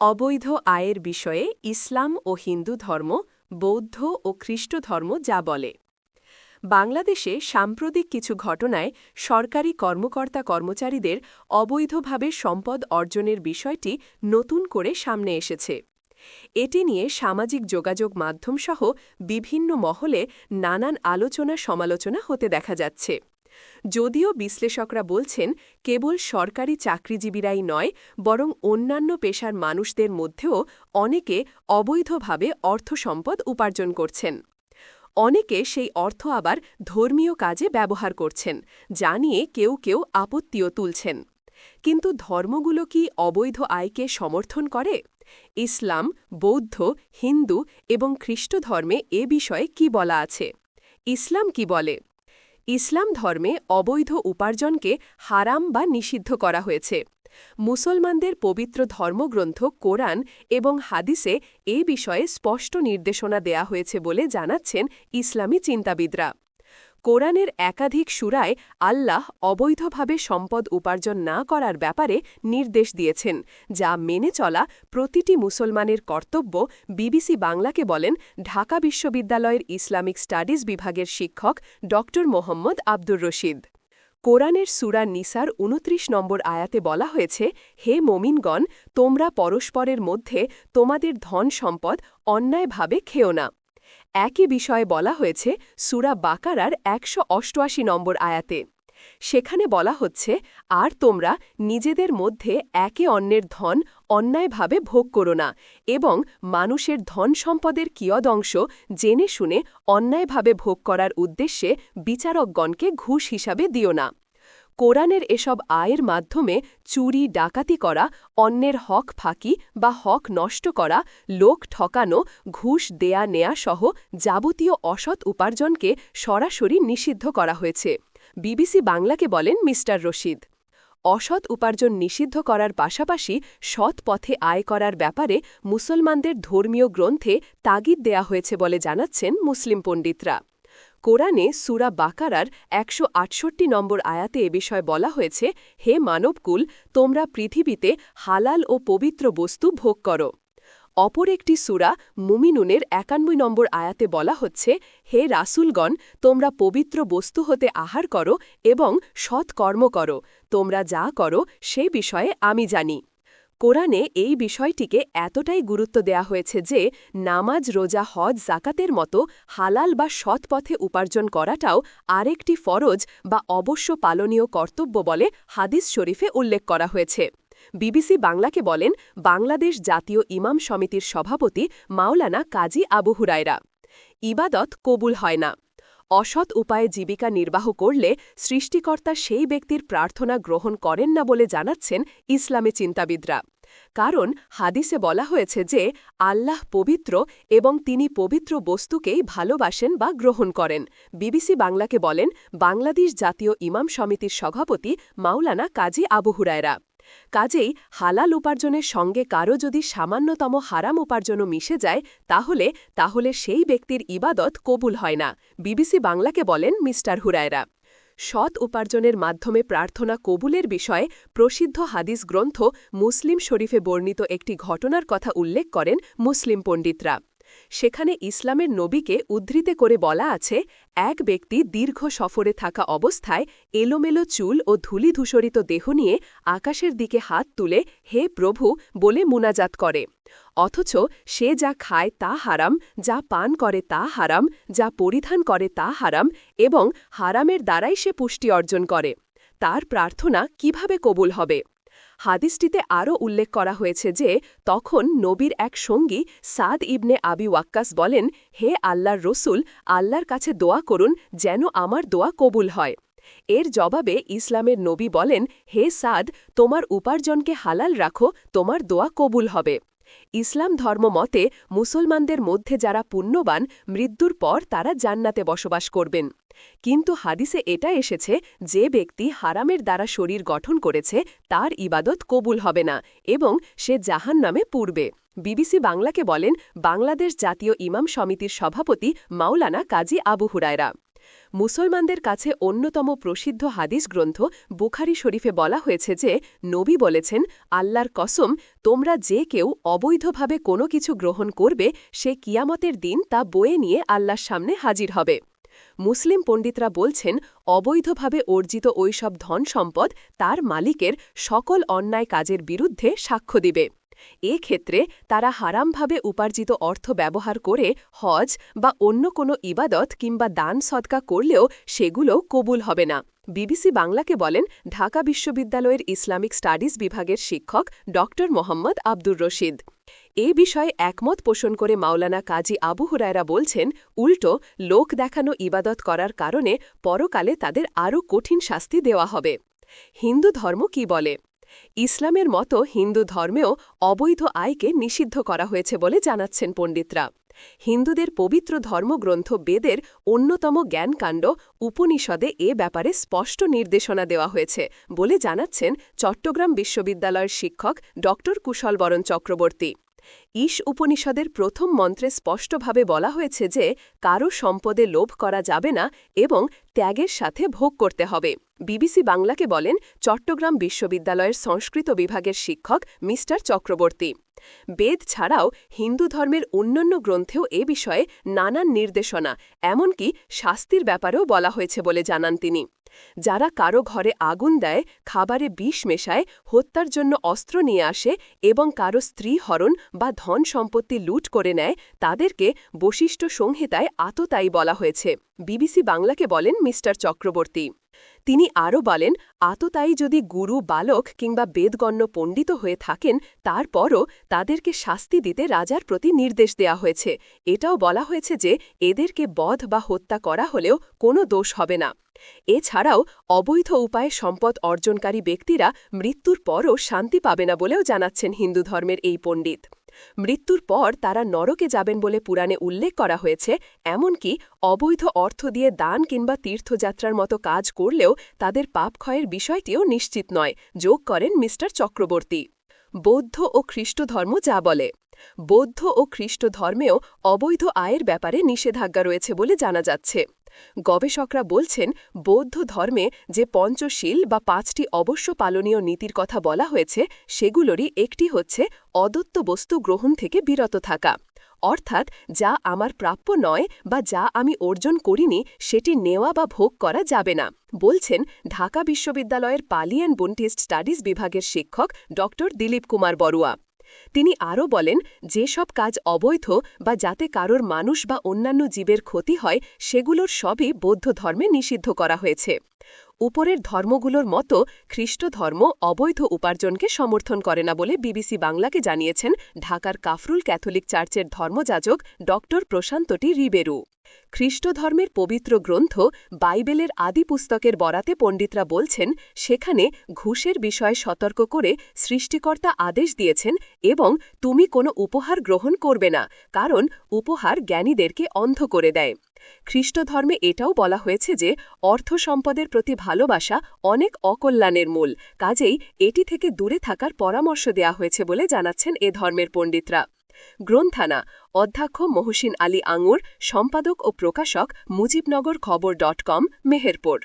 অবৈধ আয়ের বিষয়ে ইসলাম ও হিন্দু ধর্ম, বৌদ্ধ ও খ্রিস্ট ধর্ম যা বলে। বাংলাদেশে সাম্প্রতিক কিছু ঘটনায় সরকারি কর্মকর্তা কর্মচারীদের অবৈধভাবে সম্পদ অর্জনের বিষয়টি নতুন করে সামনে এসেছে। এটি নিয়ে সামাজিক যোগাযোগ মাধ্যমসহ বিভিন্ন মহলে নানান আলোচনা সমালোচনা হতে দেখা যাচ্ছে। যদিও বিশ্লেষকরা বলছেন, কেবল সরকারি চাকরিজীবীরাই নয়, বরং অন্যান্য পেশার মানুষদের মধ্যেও অনেকে অবৈধভাবে অর্থ সম্পদ উপার্জন করছেন। অনেকে সেই অর্থ আবার ধর্মীয় কাজে ব্যবহার করছেন, যা নিয়ে কেউ কেউ আপত্তিও তুলছেন। কিন্তু ধর্মগুলো কি অবৈধ আয়কে সমর্থন করে? ইসলাম, বৌদ্ধ, হিন্দু এবং খ্রিস্ট ধর্মে এ বিষয়ে কি বলা আছে? ইসলাম কি বলে? ইসলাম ধর্মে অবৈধ উপার্জনকে হারাম বা নিষিদ্ধ করা হয়েছে। মুসলমানদের পবিত্র ধর্মগ্রন্থ, কোরআন এবং হাদিসে এ বিষয়ে স্পষ্ট নির্দেশনা দেয়া হয়েছে বলে জানাচ্ছেন ইসলামী চিন্তাবিদরা। কোরআনের একাধিক সুরায় আল্লাহ অবৈধভাবে সম্পদ উপার্জন না করার ব্যাপারে নির্দেশ দিয়েছেন, যা মেনে চলা প্রতিটি মুসলমানের কর্তব্য, বিবিসি বাংলাকে বলেন ঢাকা বিশ্ববিদ্যালয়ের ইসলামিক স্টাডিজ বিভাগের শিক্ষক ড মোহাম্মদ আব্দুর রশিদ। কোরআনের সুরা নিসার উনত্রিশ নম্বর আয়াতে বলা হয়েছে, হে মমিনগণ, তোমরা পরস্পরের মধ্যে তোমাদের ধন সম্পদ অন্যায়ভাবে খেও না। একই বিষয়ে বলা হয়েছে, সুরা বাকারার একশো অষ্টআশি নম্বর আয়াতে। সেখানে বলা হচ্ছে, আর তোমরা নিজেদের মধ্যে একে অন্যের ধন অন্যায়ভাবে ভোগ করো না এবং মানুষের ধন সম্পদের কিয়দংশ জেনে শুনে অন্যায়ভাবে ভোগ করার উদ্দেশ্যে বিচারকগণকে ঘুষ হিসাবে দিও না। কোরআনের এসব আয়ের মাধ্যমে চুরি, ডাকাতি করা, অন্যের হক ফাঁকি বা হক নষ্ট করা, লোক ঠকানো, ঘুষ দেয়া নেয়া সহ যাবতীয় অসৎ উপার্জনকে সরাসরি নিষিদ্ধ করা হয়েছে। বিবিসি বাংলাকে বলেন মিস্টার রশিদ। অসৎ উপার্জন নিষিদ্ধ করার পাশাপাশি সৎ পথে আয় করার ব্যাপারে মুসলমানদের ধর্মীয় গ্রন্থে তাগিদ দেয়া হয়েছে বলে জানাচ্ছেন মুসলিম পণ্ডিতরা। কোরআনে সুরা বাকারার একশো আটষট্টি নম্বর আয়াতে এ বিষয়ে বলা হয়েছে, হে মানবকুল, তোমরা পৃথিবীতে হালাল ও পবিত্র বস্তু ভোগ করো। অপর একটি সুরা মুমিনুনের একানব্বই নম্বর আয়াতে বলা হচ্ছে, হে রাসুলগণ, তোমরা পবিত্র বস্তু হতে আহার করো এবং সৎ কর্ম করো। তোমরা যা করো সে বিষয়ে আমি জানি। কোরআনে এই বিষয়টিকে এতটাই গুরুত্ব দেয়া হয়েছে যে নামাজ, রোজা, হজ জাকাতের মতো হালাল বা সৎ পথে উপার্জন করাটাও আরেকটি ফরজ বা অবশ্য পালনীয় কর্তব্য বলে হাদিস শরীফে উল্লেখ করা হয়েছে। বিবিসি বাংলাকে বলেন, বাংলাদেশ জাতীয় ইমাম সমিতির সভাপতি মাওলানা কাজী আবু হুরায়রা। ইবাদত কবুল হয় না। অসৎ উপায়ে জীবিকা নির্বাহ করলে সৃষ্টিকর্তা সেই ব্যক্তির প্রার্থনা গ্রহণ করেন না বলে জানাচ্ছেন ইসলামী চিন্তাবিদরা। কারণ হাদিসে বলা হয়েছে যে, আল্লাহ পবিত্র এবং তিনি পবিত্র বস্তুকেই ভালোবাসেন বা গ্রহণ করেন। বিবিসি বাংলাকে বলেন, বাংলাদেশ জাতীয় ইমাম সমিতির সভাপতি মাওলানা কাজী আবু হুরায়রা। কাজেই হালাল উপার্জনের সঙ্গে কারও যদি সামান্যতম হারাম উপার্জনও মিশে যায়, তাহলে তাহলে সেই ব্যক্তির ইবাদত কবুল হয় না, বিবিসি বাংলাকে বলেন মিস্টার হুরায়রা। সৎ উপার্জনের মাধ্যমে প্রার্থনা কবুলের বিষয়ে প্রসিদ্ধ হাদিস গ্রন্থ মুসলিম শরীফে বর্ণিত একটি ঘটনার কথা উল্লেখ করেন মুসলিম পণ্ডিতরা। সেখানে ইসলামের নবীকে উদ্ধৃতে করে বলা আছে, এক ব্যক্তি দীর্ঘ সফরে থাকা অবস্থায় এলোমেলো চুল ও ধূলিধূসরিত দেহ নিয়ে আকাশের দিকে হাত তুলে, হে প্রভু বলে মুনাজাত করে। অথচ সে যা খায় তা হারাম, যা পান করে তা হারাম, যা পরিধান করে তা হারাম এবং হারামের দ্বারাই সে পুষ্টি অর্জন করে। তার প্রার্থনা কীভাবে কবুল হবে? হাদিসটিতে আরও উল্লেখ করা হয়েছে যে, তখন নবীর এক সঙ্গী সাদ ইবনে আবি ওয়াক্কাস বলেন, হে আল্লাহর রসুল, আল্লাহর কাছে দোয়া করুন যেন আমার দোয়া কবুল হয়। এর জবাবে ইসলামের নবী বলেন, হে সাদ, তোমার উপার্জনকে হালাল রাখো, তোমার দোয়া কবুল হবে। ইসলাম ধর্ম মতে, মুসলমানদের মধ্যে যারা পুণ্যবান, মৃত্যুর পর তারা জান্নাতে বসবাস করবেন। কিন্তু হাদিসে এটা এসেছে, যে ব্যক্তি হারামের দ্বারা শরীর গঠন করেছে, তার ইবাদত কবুল হবে না এবং সে জাহান নামে পূর্বে বিবিসি বাংলাকে বলেন, বাংলাদেশ জাতীয় ইমাম সমিতির সভাপতি মাওলানা কাজী আবু হুরায়রা। মুসলমানদের কাছে অন্যতম প্রসিদ্ধ হাদিস গ্রন্থ বুখারি শরীফে বলা হয়েছে যে, নবী বলেছেন, আল্লাহর কসম, তোমরা যে কেউ অবৈধভাবে কোনো কিছু গ্রহণ করবে, সে কিয়ামতের দিন তা বয়ে নিয়ে আল্লাহর সামনে হাজির হবে। মুসলিম পণ্ডিতরা বলছেন, অবৈধভাবে অর্জিত ওইসব ধন সম্পদ তার মালিকের সকল অন্যায় কাজের বিরুদ্ধে সাক্ষ্য দিবে। এ ক্ষেত্রে তারা হারামভাবে উপার্জিত অর্থ ব্যবহার করে হজ বা অন্য কোনো ইবাদত কিংবা দান সদকা করলেও সেগুলো কবুল হবে না। বিবিসি বাংলাকে বলেন, ঢাকা বিশ্ববিদ্যালয়ের ইসলামিক স্টাডিজ বিভাগের শিক্ষক ড মোহাম্মদ আব্দুর রশিদ। এ বিষয়ে একমত পোষণ করে মাওলানা কাজী আবু হুরায়রা বলছেন, উল্টো লোক দেখানো ইবাদত করার কারণে পরকালে তাদের আরও কঠিন শাস্তি দেওয়া হবে। হিন্দু ধর্ম কি বলে? ইসলামের মতো হিন্দু ধর্মেও অবৈধ আয়কে নিষিদ্ধ করা হয়েছে বলে জানাচ্ছেন পণ্ডিতরা। হিন্দুদের পবিত্র ধর্মগ্রন্থ বেদের অন্যতম জ্ঞানকাণ্ড উপনিষদে এ ব্যাপারে স্পষ্ট নির্দেশনা দেওয়া হয়েছে বলে জানাচ্ছেন চট্টগ্রাম বিশ্ববিদ্যালয়ের শিক্ষক ড কুশলবরণ চক্রবর্তী। ঈশ উপনিষদের প্রথম মন্ত্রে স্পষ্টভাবে বলা হয়েছে যে কারও সম্পদে লোভ করা যাবে না এবং ত্যাগের সাথে ভোগ করতে হবে। বিবিসি বাংলাকে বলেন, চট্টগ্রাম বিশ্ববিদ্যালয়ের সংস্কৃত বিভাগের শিক্ষক মিস্টার চক্রবর্তী। বেদ ছাড়াও হিন্দু ধর্মের অন্যান্য গ্রন্থেও এ বিষয়ে নানান নির্দেশনা, এমনকি শাস্তির ব্যাপারেও বলা হয়েছে বলে জানান তিনি। যারা কারও ঘরে আগুন দেয়, খাবারে বিষ মেশায়, হত্যার জন্য অস্ত্র নিয়ে আসে এবং কারও স্ত্রী হরণ বা ধন সম্পত্তি লুট করে নেয়, তাদেরকে বশিষ্ঠ সংহিতায় আততায়ী বলা হয়েছে। বিবিসি বাংলাকে বলেন মিস্টার চক্রবর্তী। তিনি আরও বলেন, আততায়ী যদি গুরু, বালক কিংবা বেদগণ্য পণ্ডিত হয়ে থাকেন, তারপরও তাদেরকে শাস্তি দিতে রাজার প্রতি নির্দেশ দেয়া হয়েছে। এটাও বলা হয়েছে যে, এদেরকে বধ বা হত্যা করা হলেও কোনো দোষ হবে না। এছাড়াও অবৈধ উপায়ে সম্পদ অর্জনকারী ব্যক্তিরা মৃত্যুর পরও শান্তি পাবে না বলেও জানাচ্ছেন হিন্দু ধর্মের এই পণ্ডিত। মৃত্যুর পর তারা নরকে যাবেন বলে পুরাণে উল্লেখ করা হয়েছে, এমনকি অবৈধ অর্থ দিয়ে দান কিংবা তীর্থযাত্রার মতো কাজ করলেও তাদের পাপ ক্ষয়ের বিষয়টিও নিশ্চিত নয়, যোগ করেন মিস্টার চক্রবর্তী। বৌদ্ধ ও খ্রিস্ট ধর্ম যা বলে। বৌদ্ধ ও খ্রিস্ট ধর্মেও অবৈধ আয়ের ব্যাপারে নিষেধাজ্ঞা রয়েছে বলে জানা যাচ্ছে। গবেষকরা বলছেন, বৌদ্ধ ধর্মে যে পঞ্চশীল বা পাঁচটি অবশ্য পালনীয় নীতির কথা বলা হয়েছে, সেগুলোরই একটি হচ্ছে অদত্ত বস্তু গ্রহণ থেকে বিরত থাকা। অর্থাৎ, যা আমার প্রাপ্য নয় বা যা আমি অর্জন করিনি, সেটি নেওয়া বা ভোগ করা যাবে না। বলছেন, ঢাকা বিশ্ববিদ্যালয়ের পালি অ্যান্ড বুন্টিস্ট স্টাডিজ বিভাগের শিক্ষক ড দিলীপ কুমার বড়ুয়া। তিনি আরও বলেন যেসব কাজ অবৈধ বা যাতে কারোর মানুষ বা অন্যান্য জীবের ক্ষতি হয়, সেগুলোর সবই বৌদ্ধ ধর্মে নিষিদ্ধ করা হয়েছে। উপরের ধর্মগুলোর মতো খ্রিস্ট ধর্ম অবৈধ উপার্জনকে সমর্থন করে না বলে বিবিসি বাংলাকে জানিয়েছেন ঢাকার কাফরুল ক্যাথলিক চার্চের ধর্মযাজক ড প্রশান্তটি রিবেরু। খ্রিস্ট ধর্মের পবিত্র গ্রন্থ বাইবেলের আদি পুস্তকের বরাতে পণ্ডিতরা বলছেন, সেখানে ঘুষের বিষয়ে সতর্ক করে সৃষ্টিকর্তা আদেশ দিয়েছেন এবং তুমি কোনো উপহার গ্রহণ করবে না, কারণ উপহার জ্ঞানীদেরকে অন্ধ করে দেয়। খ্রিস্ট ধর্মে এটাও বলা হয়েছে যে অর্থ সম্পদের প্রতি ভালোবাসা অনেক অকল্যাণের মূল। কাজেই এটি থেকে দূরে থাকার পরামর্শ দেয়া হয়েছে বলে জানাচ্ছেন এ ধর্মের পণ্ডিতরা। গ্রন্থানা, অধ্যক্ষ মহসিন আলী আঙুর, সম্পাদক ও প্রকাশক মুজিবনগর খবর ডট কম, মেহেরপুর।